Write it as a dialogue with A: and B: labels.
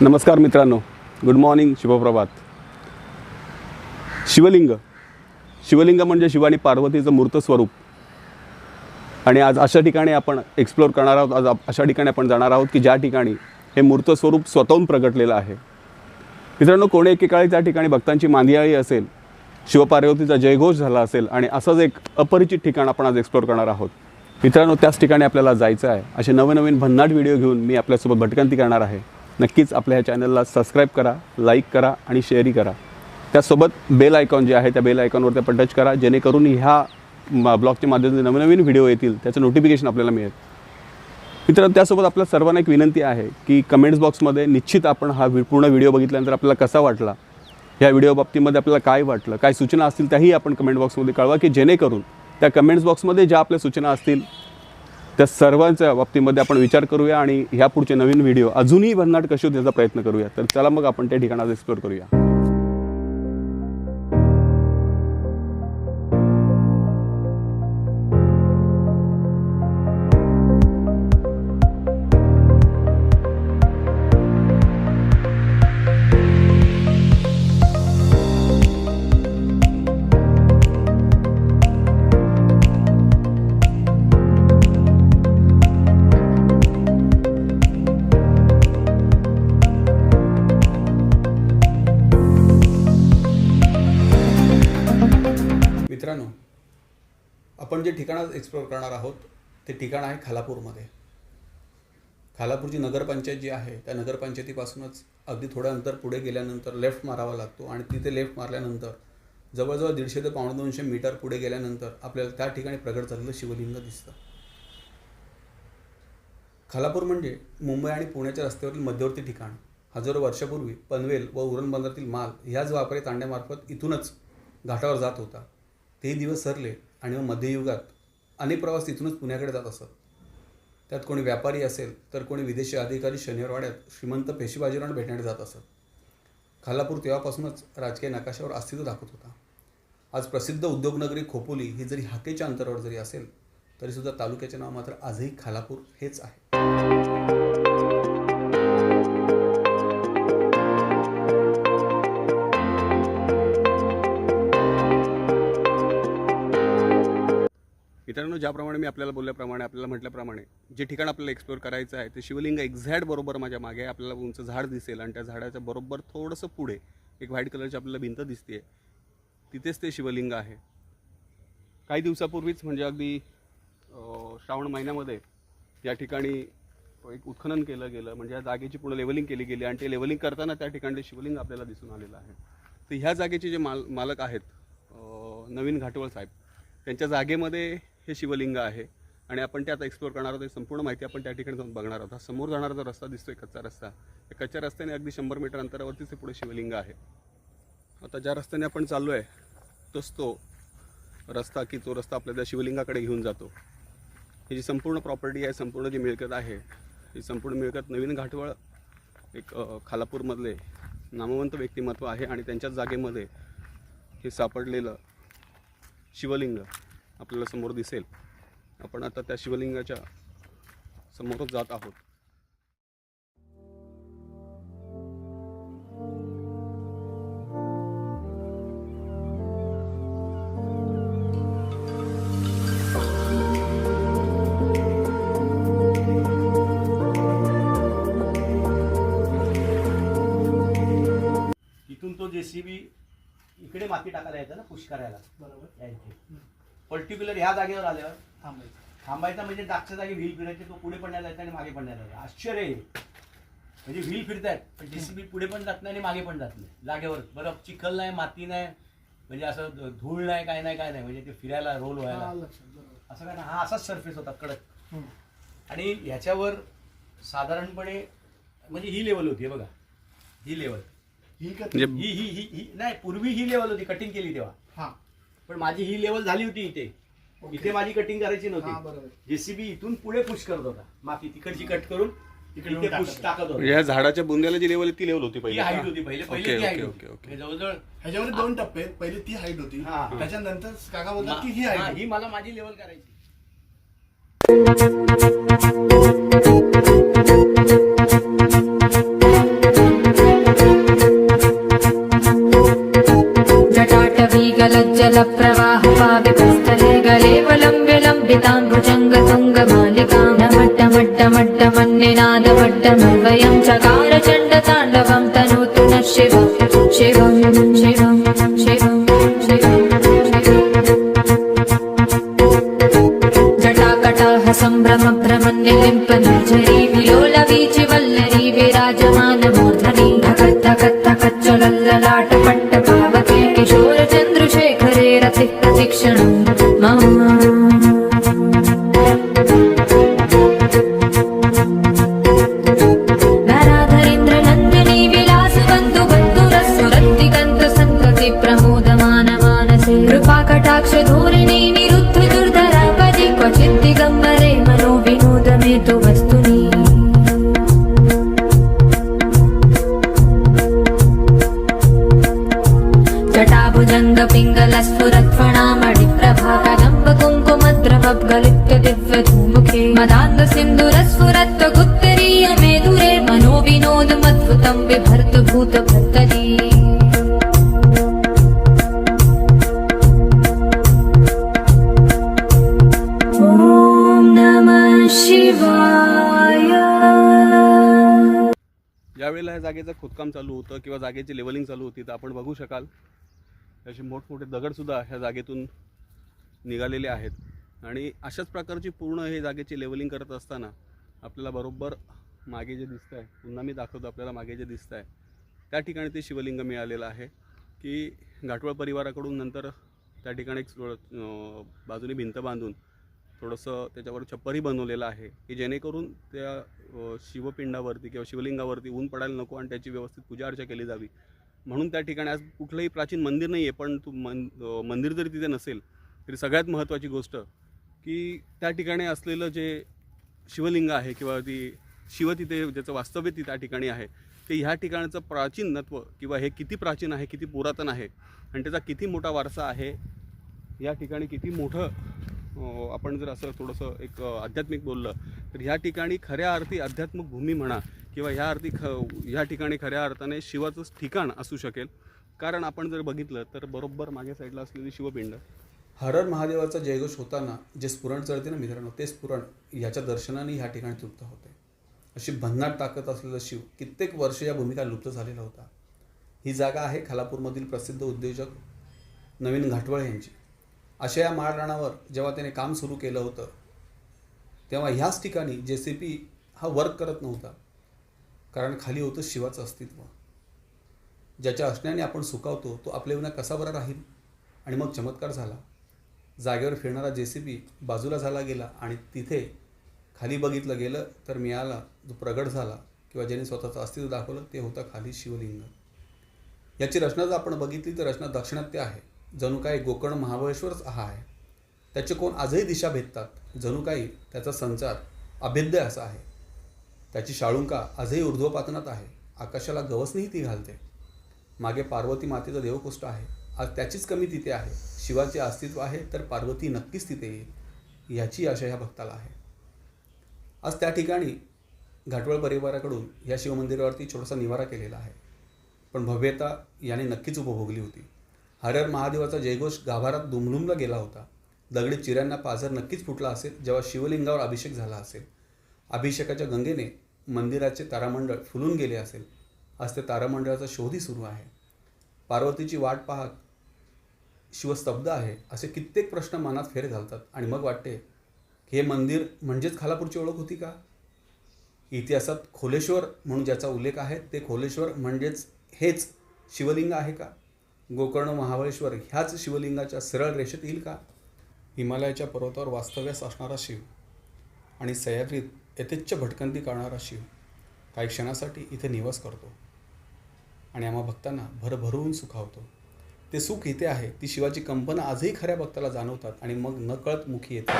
A: नमस्कार मित्रांनो. Good morning शुभप्रभात. शिवलिंग. शिवलिंग म्हणजे शिव आणि पार्वतीचं मूर्त स्वरूप. आणि आज अशा ठिकाणी आपण एक्सप्लोअर करणार आहोत. आज अशा ठिकाणी आपण जाणार आहोत की ज्या ठिकाणी हे मूर्त स्वरूप स्वतःहून प्रगटलेलं आहे. मित्रांनो कोणी एकेकाळी त्या ठिकाणी भक्तांची मांदियाळी असेल शिवपार्वतीचा जयघोष झाला असेल आणि असंच एक अपरिचित ठिकाण आपण आज एक्सप्लोअर करणार आहोत. मित्रांनो त्याच ठिकाणी आपल्याला जायचं आहे. असे नवनवीन भन्नाट व्हिडिओ घेऊन मी आपल्यासोबत भटकंती करणार आहे. नक्कीच आपल्या ह्या चॅनलला सबस्क्राईब करा लाईक करा आणि शेअरही करा. त्यासोबत बेल आयकॉन जे आहे त्या बेल आयकॉनवरती आपण टच करा जेणेकरून ह्या ब्लॉगच्या माध्यमातून नवीन नवीन व्हिडिओ येतील त्याचं नोटिफिकेशन आपल्याला मिळेल. मित्रांनो त्यासोबत आपल्या सर्वांना एक विनंती आहे की कमेंट्स बॉक्समध्ये निश्चित आपण हा पूर्ण व्हिडिओ बघितल्यानंतर आपल्याला कसा वाटला या व्हिडिओ बाबतीमध्ये आपल्याला काय वाटलं काय सूचना असतील त्याही आपण कमेंट बॉक्समध्ये कळवा की जेणेकरून त्या कमेंट्स बॉक्समध्ये ज्या आपल्या सूचना असतील त्या सर्वांच्या बाबतीमध्ये आपण विचार करूया आणि ह्या पुढचे नवीन व्हिडिओ अजूनही भन्नाट कशी होत याचा प्रयत्न करूया. तर चला मग आपण त्या ठिकाणात एक्सप्लोर करूया. आपण जे ठिकाणं एक्सप्लोअर करणार आहोत ते ठिकाण आहे खालापूरमध्ये. खालापूरची नगरपंचायत जी आहे त्या नगरपंचायतीपासूनच अगदी थोड्या अंतर पुढे गेल्यानंतर लेफ्ट मारावा लागतो आणि तिथे लेफ्ट मारल्यानंतर जवळजवळ दीडशे ते पावणे दोनशे मीटर पुढे गेल्यानंतर आपल्याला त्या ठिकाणी प्रगट झालेलं शिवलिंग दिसतं. खालापूर म्हणजे मुंबई आणि पुण्याच्या रस्त्यावरील मध्यवर्ती ठिकाण. हजारो वर्षापूर्वी पनवेल व उरण बंदरातील माल ह्याच वापरे तांड्यामार्फत इथूनच घाटावर जात होता. तेही दिवस सरले आणि मग मध्ययुगात अनेक प्रवास तिथूनच पुण्याकडे जात असत. त्यात कोणी व्यापारी असेल तर कोणी विदेशी अधिकारी शनिवारवाड्यात श्रीमंत पेशीबाजीरावांना भेटण्यात जात असत. खालापूर तेव्हापासूनच राजकीय नकाशावर अस्तित्व दाखवत होता. आज प्रसिद्ध उद्योगनगरी खोपोली ही जरी हाकेच्या अंतरावर जरी असेल तरीसुद्धा तालुक्याचे नाव मात्र आजही खालापूर हेच आहे. मित्रांनो ज्याप्रमाणे मी आपल्याला बोलल्याप्रमाणे आपल्याला म्हटल्याप्रमाणे जे ठिकाण आपल्याला एक्सप्लोअर करायचं आहे ते शिवलिंग एक्झॅक्ट बरोबर माझ्या मागे आपल्याला उंच झाड दिसेल आणि त्या झाडाच्या बरोबर थोडंसं पुढे एक व्हाईट कलरची आपल्याला भिंत दिसते तिथेच ते शिवलिंग आहे. काही दिवसापूर्वीच म्हणजे अगदी श्रावण महिन्यामध्ये या ठिकाणी एक उत्खनन केलं गेलं म्हणजे या जागेची पूर्ण लेवलिंग केली गेली आणि ते लेवलिंग करताना त्या ठिकाणी शिवलिंग आपल्याला दिसून आलेलं आहे. तर ह्या जागेचे जे माल मालक आहेत नवीन घाटवळ साहेब त्यांच्या जागेमध्ये हे शिवलिंग आहे. आणि आपण ते आता एक्सप्लोअर करणार आहोत संपूर्ण माहिती आपण त्या ठिकाणी जाऊन बघणार आहोत. हा समोर जाणारा जो रस्ता दिसतोय कच्चा रस्ता त्या कच्च्या रस्त्याने अगदी शंभर मीटर अंतरावरतीच हे पुढे शिवलिंग आहे. आता ज्या रस्त्याने आपण चाललो आहे तोच तो रस्ता की तो रस्ता आपल्या त्या शिवलिंगाकडे घेऊन जातो. ही जी संपूर्ण प्रॉपर्टी आहे संपूर्ण जी मिळकत आहे ही संपूर्ण मिळकत नवीन घाटवळ एक खालापूरमधले नामवंत व्यक्तिमत्व आहे आणि त्यांच्याच जागेमध्ये हे सापडलेलं शिवलिंग आपल्याला समोर दिसेल. आपण आता त्या शिवलिंगाच्या समोरच जात आहोत.
B: इथून तो जेसीबी इकडे माती टाकायला यायचा ना पुश करायला
C: बरोबर
B: यायचे पर्टिक्युलर ह्या जागेवर आल्यावर
C: थांबायचं.
B: थांबायचा म्हणजे डागच्या जागी व्हील फिरायचे तो पुढे पण नाही जायचा आणि मागे पण नाही जायचा. आश्चर्य आहे. म्हणजे व्हील फिरतायत पण जेसीबी पुढे पण जात नाही आणि मागे पण जात नाही. जागेवर बरं चिखल नाही माती नाही म्हणजे असं धूळ नाही काय नाही काय नाही. म्हणजे ते फिरायला रोल व्हायला. असं काय ना हा असाच सरफेस होता कडक. आणि ह्याच्यावर साधारणपणे म्हणजे ही लेवल होती बघा. ही लेवल
C: ही
A: म्हणजे
B: ही ही ही ही नाही पूर्वी ही लेवल होती कटिंग केली तेव्हा.
C: हा.
B: पण माझी ही लेवल झाली होती इथे. इथे माझी कटिंग करायची
C: हा
B: नव्हती
C: बरोबर.
B: जेसीबी इथून पुढे पुश करत होता. माती तिकडची कट करून
C: इकडे
B: पुश
C: होता.
B: टाकत होता.
A: ह्या झाडाच्या बुंद्याला जी लेवल ती लेवल होती पहिले.
B: हाईट? होती पहिले. पहिले ती हाईट
A: ओके,
B: होती
A: ओके,
B: जवळजवळ
C: ह्याच्यामध्ये दोन टप्पे आहेत. पहिले ती हाईट होती.
B: हा.
C: त्याच्यानंतर काका बोलतात की ही
B: हा,
C: हाईट
B: ही मला माझी लेवल करायची.
D: निनादवट्टमन्वयं चकार चण्डताण्डवं तनोतु नः शिवं शिवं शिवं शिवं शिवं जटाकटाह सम्भ्रम भ्रमन्निलिम्प निर्झरी कुङ्कुमद्रवगलित्य दिव्यधूमुखे मदान्द सिन्दुरस्फुरत्व गुत्तरीय मेदुरे मनो विनोदमद्भुतं बिभर्त भूतभर्तरी ॐ नमः शिवाय
E: ज्यावेळेला ह्या जागेचं खोदकाम चालू होतं किंवा जागेची लेवलिंग चालू होती तर आपण बघू शकाल. असे मोठमोठे दगडसुद्धा ह्या जागेतून निघालेले आहेत. आणि अशाच प्रकारची पूर्ण हे जागेची लेवलिंग करत असताना आपल्याला बरोबर मागे जे दिसतं आहे पुन्हा मी दाखवतो आपल्याला मागे जे दिसतं आहे त्या ठिकाणी ते शिवलिंग मिळालेलं आहे की घाटवळ परिवाराकडून नंतर त्या ठिकाणी एक बाजूने भिंत बांधून थोडंसं त्याच्यावर छप्परही बनवलेलं आहे की जेणेकरून त्या शिवपिंडावरती किंवा शिवलिंगावरती ऊन पडायला नको आणि त्याची व्यवस्थित पूजा अर्चा केली जावी. म्हणून त्या ठिकाणी आज कुठलंही प्राचीन मंदिर नाही आहे पण तू मन मंदिर जरी तिथे नसेल तरी सगळ्यात महत्त्वाची गोष्ट की त्या ठिकाणी असलेलं जे शिवलिंग आहे किंवा ती शिव तिथे ज्याचं वास्तव्य ती त्या ठिकाणी आहे ते ह्या ठिकाणचं प्राचीनत्व किंवा हे किती प्राचीन आहे किती पुरातन आहे आणि त्याचा किती मोठा वारसा आहे या ठिकाणी किती मोठं आपण जर असं थोडंसं एक आध्यात्मिक बोललं तर ह्या ठिकाणी खऱ्या अर्थी आध्यात्मिक भूमी म्हणा किंवा ह्या अर्थी ख ह्या ठिकाणी खऱ्या अर्थाने शिवाचंच ठिकाण असू शकेल. कारण आपण जर बघितलं तर बरोबर मागे साईडला असलेली शिवपिंड
A: हरण महादेवाचा जयघोष होताना जे स्फुरण चढते ना मित्रांनो ते स्फुरण याच्या दर्शनाने ह्या ठिकाणी तृप्त होते. अशी भन्नाट टाकत असलेला शिव कित्येक वर्ष या भूमिका लुप्त झालेला होता. ही जागा आहे खालापूरमधील प्रसिद्ध उद्योजक नवीन घाटवळ यांची. अशा या माळरानावर जेव्हा त्याने काम सुरू केलं होतं तेव्हा ह्याच ठिकाणी जे सी पी हा वर्क करत नव्हता कारण खाली होतं शिवाचं अस्तित्व. ज्याच्या असण्याने आपण सुकावतो तो आपल्या विना कसा बरा राहील? आणि मग चमत्कार झाला. जागेवर फिरणारा जे सी बी बाजूला झाला गेला आणि तिथे खाली बघितलं गेलं तर मिळाला जो प्रगट झाला किंवा ज्याने स्वतःचं अस्तित्व दाखवलं ते होतं खाली शिवलिंग. याची रचना जर आपण बघितली तर रचना दक्षिणात्य आहे. जणू काही गोकर्ण महाबळेश्वरच हा आहे. त्याचे कोण आजही दिशा भेदतात जणू काही त्याचा संचार अभेद्य असा आहे. त्याची शाळुंका आजही ऊर्ध्वपातनात आहे. आकाशाला गवसणीही ती घालते. मागे पार्वती मातेचं देवकोष्ट आहे. आज त्याचीच कमी तिथे आहे. शिवाचे अस्तित्व आहे तर पार्वती नक्कीच तिथे येईल याची आशा ह्या भक्ताला आहे. आज त्या ठिकाणी घाटवळ परिवाराकडून या शिवमंदिरावरती छोटासा निवारा केलेला आहे. पण भव्यता याने नक्कीच उपभोगली होती. हरहर महादेवाचा जयघोष गाभारात दुमलुमला गेला होता. दगडी चिऱ्यांना पाझर नक्कीच फुटला असेल जेव्हा शिवलिंगावर अभिषेक झाला असेल. अभिषेकाच्या गंगेने मंदिराचे तारामंडळ फुलून गेले असेल. आज त्या तारामंडळाचा शोधही सुरू आहे. पार्वतीची वाट पाहत शिवस्तब्ध आहे असे कित्येक प्रश्न मनात फेर घालतात. आणि मग वाटते की हे मंदिर म्हणजेच खालापूरची ओळख होती का? इतिहासात खोलेश्वर म्हणून ज्याचा उल्लेख आहे ते खोलेश्वर म्हणजेच हेच शिवलिंग आहे का? गोकर्ण महाबळेश्वर ह्याच शिवलिंगाच्या सरळ रेषेत येईल का? हिमालयाच्या पर्वतावर वास्तव्यास असणारा शिव आणि सह्याद्रीत यथेच्छ भटकंती करणारा शिव काही क्षणासाठी इथे निवास करतो. आणि आम्हा भक्तांना भरभरून सुखावतो ते सुख इथे आहे ती शिवाची कंपन आजही खऱ्या भक्ताला जाणवतात आणि मग नकळत मुखी येते